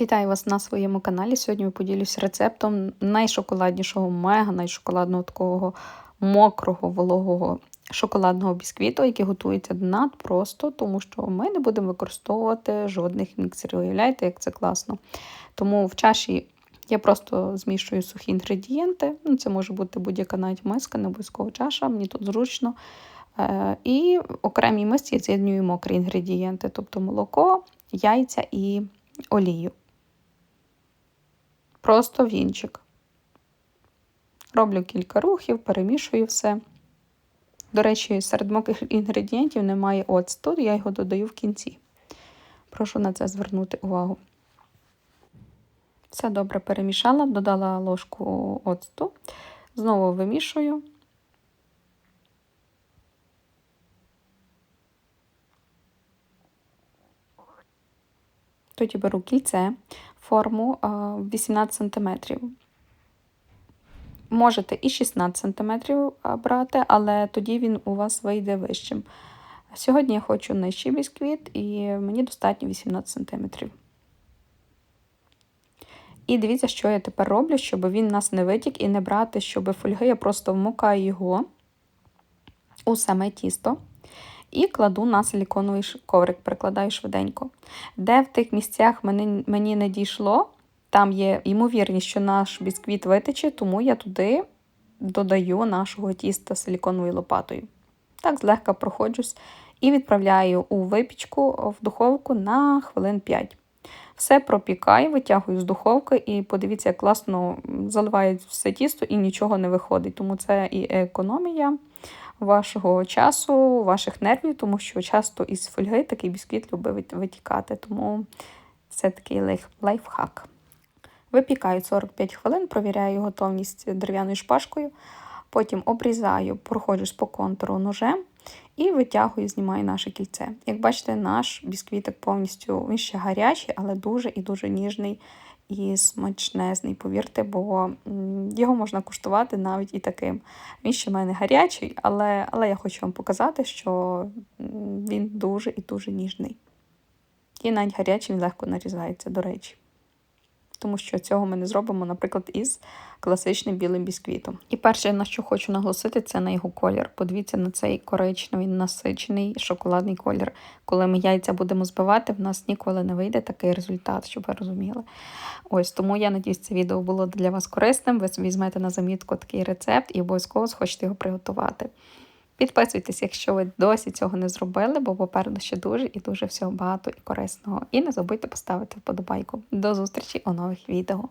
Вітаю вас на своєму каналі. Сьогодні я поділюсь рецептом найшоколаднішого, мега найшоколадного такого мокрого, вологого шоколадного бісквіту, який готується надпросто, тому що ми не будемо використовувати жодних міксерів. Уявляєте, як це класно. Тому в чаші я просто змішую сухі інгредієнти. Ну, Це може бути будь-яка навіть миска, не обов'язково чаша, мені тут зручно. Е, і окремій мисці я з'єднюю мокрі інгредієнти, тобто молоко, яйця і олію. Просто вінчик. Роблю кілька рухів, перемішую все. До речі, серед мокрих інгредієнтів немає оцту, я його додаю в кінці. Прошу на це звернути увагу. Все добре перемішала, додала ложку оцту, знову вимішую. Тоді беру кільце, форму 18 см. Можете і 16 см брати, але тоді він у вас вийде вищим. Сьогодні я хочу нижчий бісквіт, і мені достатньо 18 см. І дивіться, що я тепер роблю, щоб він нас не витік і не брати, щоб фольги я просто вмукаю його у саме тісто і кладу на силіконовий коврик, прикладаю швиденько. Де в тих місцях мені, мені не дійшло, там є ймовірність, що наш бісквіт витече, тому я туди додаю нашого тіста силіконовою лопатою. Так, злегка проходжусь і відправляю у випічку в духовку на хвилин 5. Все пропікаю, витягую з духовки і подивіться, як класно заливають все тісто і нічого не виходить. Тому це і економія вашого часу, ваших нервів, тому що часто із фольги такий бісквіт любить витікати. Тому це такий лайфхак. Випікаю 45 хвилин, провіряю готовність дерев'яною шпажкою, потім обрізаю, проходжусь по контуру ножем і витягую, знімаю наше кільце. Як бачите, наш бісквітик повністю він ще гарячий, але дуже і дуже ніжний і смачнезний, повірте, бо його можна куштувати навіть і таким. Він ще в мене гарячий, але, але я хочу вам показати, що він дуже і дуже ніжний. І навіть гарячий він легко нарізається, до речі тому що цього ми не зробимо, наприклад, із класичним білим бісквітом. І перше, на що хочу наголосити, це на його колір. Подивіться на цей коричневий насичений шоколадний колір. Коли ми яйця будемо збивати, в нас ніколи не вийде такий результат, щоб ви розуміли. Ось тому я надіюсь, це відео було для вас корисним. Ви візьмете на замітку такий рецепт і обов'язково схочете його приготувати. Підписуйтесь, якщо ви досі цього не зробили, бо попереду ще дуже і дуже всього багато і корисного. І не забудьте поставити вподобайку. До зустрічі у нових відео.